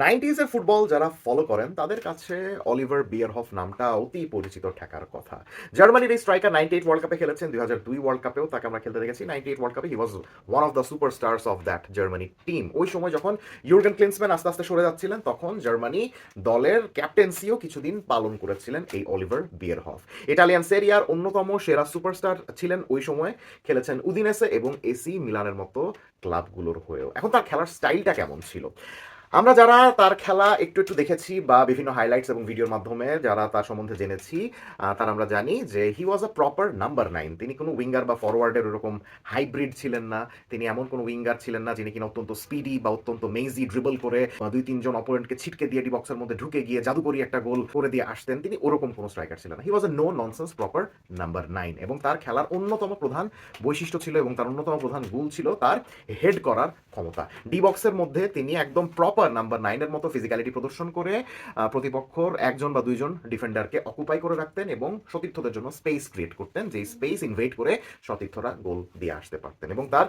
নাইনটিজের football যারা follow করেন, তাদের কাছে অলিভার বিয়ারহফ নামটা অতি পরিচিত ঠেকার কথা। জার্মানির এই স্ট্রাইকার নাইনটি এইট ওয়ার্ল্ড কাপে খেলেছেন, দুই হাজার দুই ওয়ার্ল্ড কাপেও তাকে আমরা খেলতে দেখেছি। নাইনটি এইট ওয়ার্ল্ড কাপে he was one of the superstars of that Germany team ওই সময় যখন ইউরগেন ক্লিন্সম্যান আস্তে আস্তে সরে যাচ্ছিলেন, তখন জার্মানি দলের ক্যাপ্টেন্সিও কিছুদিন পালন করেছিলেন এই অলিভার বিয়ারহফ। ইটালিয়ান সেরিয়ার অন্যতম সেরা সুপারস্টার ছিলেন ওই সময়, খেলেছেন উদিনেসে এবং এসি মিলানের মতো ক্লাবগুলোর হয়েও। এখন তার খেলার স্টাইলটা কেমন ছিল? আমরা যারা তার খেলা একটু একটু দেখেছি বা বিভিন্ন হাইলাইটস এবং ভিডিওর মাধ্যমে যারা তার সম্বন্ধে জেনেছি তার আমরা জানি যে he was a proper number nine তিনি কোনো উইঙ্গার বা ফরওয়ার্ডের ওরকম হাইব্রিড ছিলেন না। তিনি এমন কোনো উইঙ্গার ছিলেন না যিনি কিনা অত্যন্ত স্পিডি বা অত্যন্ত মেজি ড্রিবল করে দুই তিনজন অপোনেন্টকে ছিটকে দিয়ে ডি বক্সের মধ্যে ঢুকে গিয়ে জাদুকরি একটা গোল করে দিয়ে আসতেন। তিনি ওরকম কোনো স্ট্রাইকার ছিলেন না। He was a no nonsense proper number nine এবং তার খেলার অন্যতম প্রধান বৈশিষ্ট্য ছিল এবং তার অন্যতম প্রধান গুণ ছিল তার হেড করার ক্ষমতা। ডি বক্সের মধ্যে তিনি একদম প্রপার নাম্বার নাইনের মতো ফিজিক্যালিটি প্রদর্শন করে প্রতিপক্ষর একজন বা দুইজন ডিফেন্ডারকে অকুপাই করে রাখতেন এবং সতীর্থদের জন্য স্পেস ক্রিয়েট করতেন যে স্পেস ইনভেট করে সতীর্থরা গোল দিয়ে আসতে পারতেন। এবং তার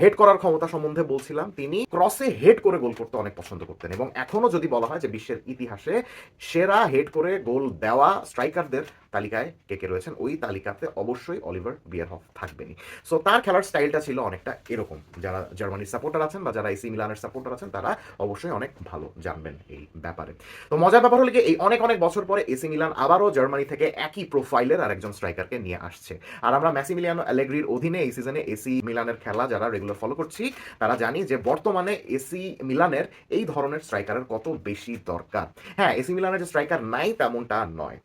হেড করার ক্ষমতা সম্বন্ধে বলছিলাম, তিনি ক্রসে হেড করে গোল করতে অনেক পছন্দ করতেন। এবং এখনও যদি বলা হয় যে বিশ্বের ইতিহাসে সেরা হেড করে গোল দেওয়া স্ট্রাইকারদের তালিকায় কে কে রয়েছেন, ওই তালিকাতে অবশ্যই অলিভার বিয়ারহফ থাকবেনই। সো তার খেলার স্টাইলটা ছিল অনেকটা এরকম। যারা জার্মানির সাপোর্টার আছেন বা যারা এসি মিলানের সাপোর্টার আছেন, তারা অবশ্যই অনেক ভালো জানবেন এই ব্যাপারে। তো মজার ব্যাপার হলো কি, এই অনেক অনেক বছর পরে এসি মিলান আবারও জার্মানি থেকে একই প্রোফাইলের আরেকজন স্ট্রাইকারকে নিয়ে আসছে। আর আমরা মেসি মিলিয়ানো অ্যালেগ্রির অধীনে এই সিজনে এসি মিলানের খেলা যারা রেগুলার ফলো করছি, তারা জানি যে বর্তমানে এসি মিলানের এই ধরনের স্ট্রাইকারের কত বেশি দরকার। হ্যাঁ এসি মিলানের যে স্ট্রাইকার নাই তেমনটা নয়।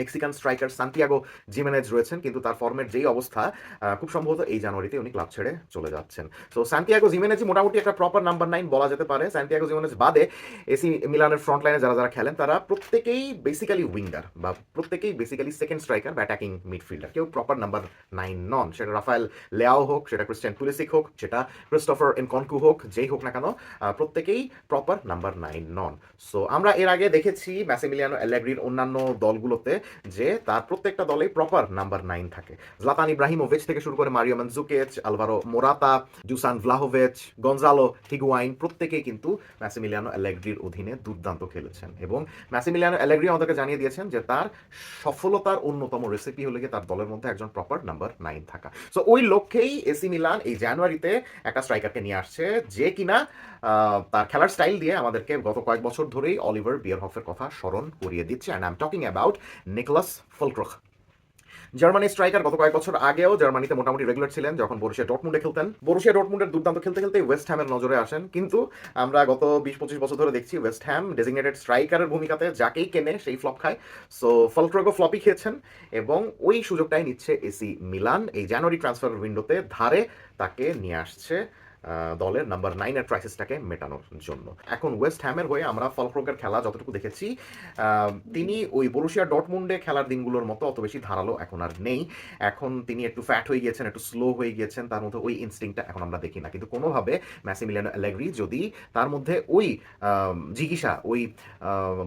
মেক্সিকান স্ট্রাইকার সান্তিয়াগো জিমেনেজ রয়েছেন, কিন্তু তার ফর্মের যেই অবস্থা খুব সম্ভবত এই জানুয়ারিতে উনি ক্লাব ছেড়ে চলে যাচ্ছেন। তো সান্তিয়াগো জিমেনেজি মোটামুটি একটা প্রপার নাম্বার নাইন বলা যেতে পারে। সান্তিয়াগো জিমেনেজ বাদে এসি মিলানের ফ্রন্ট লাইনে যারা যারা খেলেন, তারা প্রত্যেকেই বেসিক্যালি উইঙ্গার বা প্রত্যেকেই বেসিক্যালি সেকেন্ড স্ট্রাইকার বা অ্যাটাকিং মিডফিল্ডার কেউ প্রপার নাম্বার নাইন নন সেটা রাফায়েল লেয়াও হোক, সেটা ক্রিস্টিয়ান পুলিসিক হোক, সেটা ক্রিস্টোফার এনকনকু হোক, যেই হোক না কেন প্রত্যেকেই প্রপার নাম্বার নাইন নন সো আমরা এর আগে দেখেছি ম্যাসিমিলিয়ানো অ্যালেগ্রির অন্যান্য দলগুলোতে যে তার প্রত্যেকটা দলেই প্রপার নাম্বার নাইন থাকে। জলাতান ইব্রাহিমোভিচ থেকে শুরু করে Mario Mandzukic Alvaro Morata Dusan Vlahovic Gonzalo Higuain প্রত্যেকেই কিন্তু ম্যাসিমিলিয়ানো অ্যালেগ্রির অধীনে দুর্দান্ত খেলেছেন এবং ম্যাসিমিলিয়ানো অ্যালেগ্রি আমাদেরকে জানিয়ে দিয়েছেন যে তার সফলতার অন্যতম রেসিপি হলো তার দলের মধ্যে একজন প্রপার নাম্বার নাইন থাকা। সো ওই লক্ষ্যেই এসি মিলান এই জানুয়ারিতে একটা স্ট্রাইকারকে নিয়ে আসছে যে কিনা তার খেলার স্টাইল দিয়ে আমাদেরকে গত কয়েক বছর ধরেই অলিভার বিয়ারহফের কথা স্মরণ করিয়ে দিচ্ছে। And I am talking about Niclas Fullkrug. Germany striker গত কয়েক বছর আগেও জার্মানিতে মোটামুটি রেগুলার ছিলেন যখন বরুশিয়া ডটমুন্ডে খেলতেন। বরুশিয়া ডটমুন্ডের দুর্দান্ত খেলতে খেলতে ওয়েস্ট হ্যামের নজরে আসেন। কিন্তু আমরা গত বিশ পঁচিশ বছর ধরে দেখছি ওয়েস্ট হ্যাম ডেজিগনেটেড স্ট্রাইকারের ভূমিকাতে যাকেই কেনে সেই ফ্লপ খায়। সো ফলক্রগো ফ্লপই খেয়েছেন এবং ওই সুযোগটাই নিচ্ছে এসি মিলান। এই জানুয়ারি ট্রান্সফার উইন্ডোতে ধারে তাকে নিয়ে আসছে দলের নাম্বার নাইনের ক্রাইসিসটাকে মেটানোর জন্য। এখন ওয়েস্ট হ্যামের হয়ে আমরা ফলক্রোগের খেলা যতটুকু দেখেছি তিনি ওই বরুশিয়া ডটমুন্ডে খেলার দিনগুলোর মতো অত বেশি ধারালো এখন আর নেই। এখন তিনি একটু ফ্যাট হয়ে গিয়েছেন, একটু স্লো হয়ে গিয়েছেন, তার মধ্যে ওই ইনস্টিংটা এখন আমরা দেখি না। কিন্তু কোনোভাবে ম্যাসিমিলিয়ানো অ্যালেগ্রি যদি তার মধ্যে ওই জিজ্ঞাসা ওই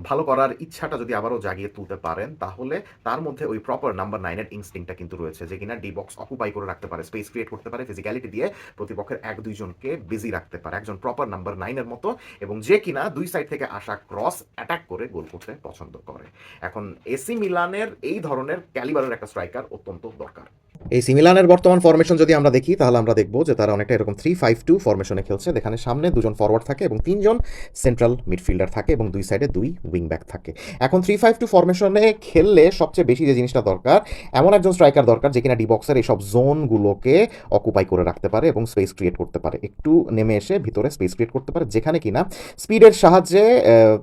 ভালো করার ইচ্ছাটা যদি আবারও জাগিয়ে তুলতে পারেন, তাহলে তার মধ্যে ওই প্রপার নাম্বার নাইনের ইনস্টিংটা কিন্তু রয়েছে, যে কিনা ডি বক্স অকুপাই করে রাখতে পারে স্পেস ক্রিয়েট করতে পারে ফিজিক্যালিটি দিয়ে প্রতিপক্ষের এক দুইজনকে বিজি রাখতে পারে, একজন প্রপার নাম্বার নাইনের মতো এবং যে কিনা দুই সাইড থেকে আসা ক্রস অ্যাটাক করে গোল করতে পছন্দ করে। এখন এসি মিলানের এই ধরনের ক্যালিবারের একটা স্ট্রাইকার অত্যন্ত দরকার। এই সিমিলানের বর্তমান ফরমেশন যদি আমরা দেখি, তাহলে আমরা দেখব যে তারা অনেকটা এরকম থ্রি ফাইভ টু ফরমেশনে খেলছে। যেখানে সামনে দুজন ফরওয়ার্ড থাকে এবং তিনজন সেন্ট্রাল মিডফিল্ডার থাকে এবং দুই সাইডে দুই উইং ব্যাক থাকে। এখন থ্রি ফাইভ টু ফরমেশনে খেললে সবচেয়ে বেশি যে জিনিসটা দরকার, এমন একজন স্ট্রাইকার দরকার যে কিনা ডিবক্সের এইসব জোনগুলোকে অকুপাই করে রাখতে পারে এবং স্পেস ক্রিয়েট করতে পারে। একটু নেমে এসে ভিতরে স্পেস ক্রিয়েট করতে পারে, যেখানে কিনা স্পিডের সাহায্যে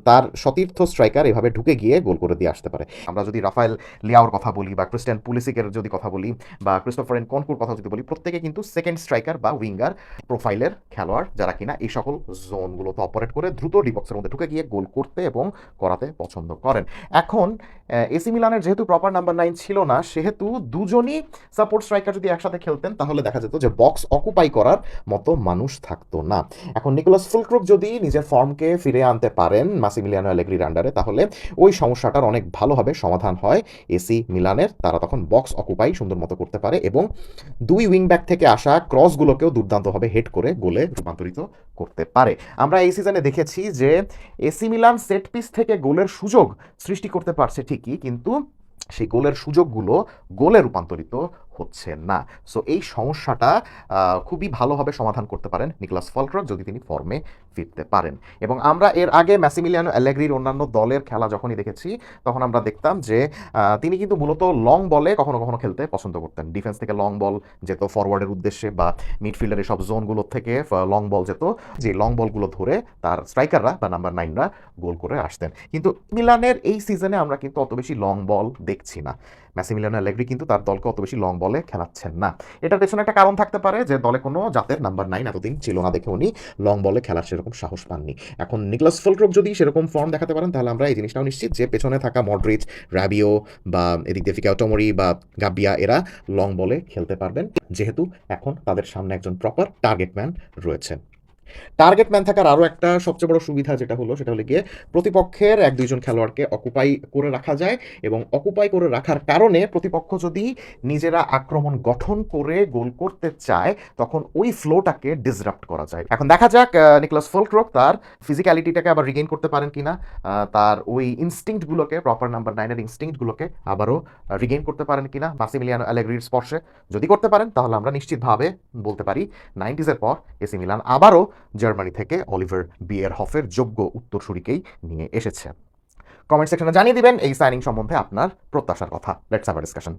তার সতীর্থ স্ট্রাইকার এভাবে ঢুকে গিয়ে গোল করে দিয়ে আসতে পারে। আমরা যদি রাফায়েল লিয়াওর কথা বলি বা ক্রিস্টিয়ান পুলিসিকের যদি কথা বলি বা ক্রিস্টোফার এন কনকুর কথা যদি বলি, প্রত্যেকে কিন্তু সেকেন্ড স্ট্রাইকার বা উইঙ্গার প্রোফাইলের খেলোয়াড় যারা কিনা এই সকল জোনগুলোতে অপারেট করে দ্রুত ডিবক্সের মধ্যে ঢুকে গিয়ে গোল করতে এবং করাতে পছন্দ করেন। এখন এসি মিলানের যেহেতু প্রপার নাম্বার নাইন ছিল না, সেহেতু দুজনই সাপোর্ট স্ট্রাইকার যদি একসাথে খেলতেন, তাহলে দেখা যেত যে বক্স অকুপাই করার মতো মানুষ থাকতো না। এখন নিকোলাস ফুলক্রুক যদি নিজের ফর্মকে ফিরে আনতে পারেন মাসি মাসিমিলিয়ানো অ্যালেগ্রির আন্ডারে তাহলে ওই সমস্যাটার অনেক ভালোভাবে সমাধান হয় এসি মিলানের। তারা তখন বক্স অকুপাই সুন্দর মতো করতে করতে পারে এবং দুই উইং ব্যাক থেকে আসা ক্রসগুলোকেও দুর্দান্তভাবে হেড করে গোলে রূপান্তরিত করতে পারে। আমরা এই সিজনে দেখেছি যে এসি মিলান সেট পিস থেকে গোলের সুযোগ সৃষ্টি করতে পারছে ঠিকই কিন্তু সেই গোলের সুযোগগুলো গোলে রূপান্তরিত হচ্ছে না। সো এই সমস্যাটা খুবই ভালোভাবে সমাধান করতে পারেন নিকলাস ফলক্রক যদি তিনি ফর্মে ফিরতে পারেন। এবং আমরা এর আগে ম্যাসিমিলিয়ানো অ্যালেগ্রির অন্যান্য দলের খেলা যখনই দেখেছি, তখন আমরা দেখতাম যে তিনি কিন্তু মূলত লং বলে কখনো কখনো খেলতে পছন্দ করতেন। ডিফেন্স থেকে লং বল যেত ফরওয়ার্ডের উদ্দেশ্যে বা মিডফিল্ডারের সব জোনগুলোর থেকে লং বল যেত, যে লং বলগুলো ধরে তার স্ট্রাইকাররা বা নাম্বার নাইনরা গোল করে আসতেন। কিন্তু মিলানের এই সিজনে আমরা কিন্তু অত বেশি লং বল দেখছি না। ম্যাসিমিলিয়ানো অ্যালেগ্রি কিন্তু তার দলকে অত বেশি লং বলে খেলাচ্ছেন না। এটার পেছনে একটা কারণ থাকতে পারে যে দলে কোনো জাতের নাম্বার নাইন এতদিন ছিল না দেখে উনি লং বলে খেলার সেরকম সাহস পাননি। এখন নিকলাস ফলক্রোক যদি সেরকম ফর্ম দেখাতে পারেন, তাহলে আমরা এই জিনিসটাও নিশ্চিত যে পেছনে থাকা মডরিচ র্যাবিও বা এদিক দিয়ে ফিকা টমরি বা গাবিয়া, এরা লং বলে খেলতে পারবেন। যেহেতু এখন তাদের সামনে একজন প্রপার টার্গেট ম্যান রয়েছেন। টার্গেট ম্যান থাকার আরও একটা সবচেয়ে বড় সুবিধা যেটা হলো, সেটা হলো গিয়ে প্রতিপক্ষের এক দুইজন খেলোয়াড়কে অকুপাই করে রাখা যায় এবং অকুপাই করে রাখার কারণে প্রতিপক্ষ যদি নিজেরা আক্রমণ গঠন করে গোল করতে চায়, তখন ওই ফ্লোটাকে ডিসরাপ্ট করা যায়। এখন দেখা যাক নিকলাস ফোলক্রোক তার ফিজিক্যালিটিটাকে আবার রিগেইন করতে পারেন কিনা তার ওই ইনস্টিংক্টগুলোকে প্রপার নাম্বার নাইনের ইনস্টিংক্টগুলোকে আবারও রিগেইন করতে পারেন কিনা মাসিমিলিয়ানো অ্যালেগ্রির স্পর্শে। যদি করতে পারেন, তাহলে আমরা নিশ্চিতভাবে বলতে পারি নাইনটিজের পর এসি মিলান আবারও জার্মানি থেকে অলিভার বিয়ার হফের যোগ্য উত্তরসূরিকেই নিয়ে এসেছে। কমেন্ট সেকশনে জানিয়ে দিবেন এই সাইনিং সম্বন্ধে আপনার প্রত্যাশার কথা। Let's have discussion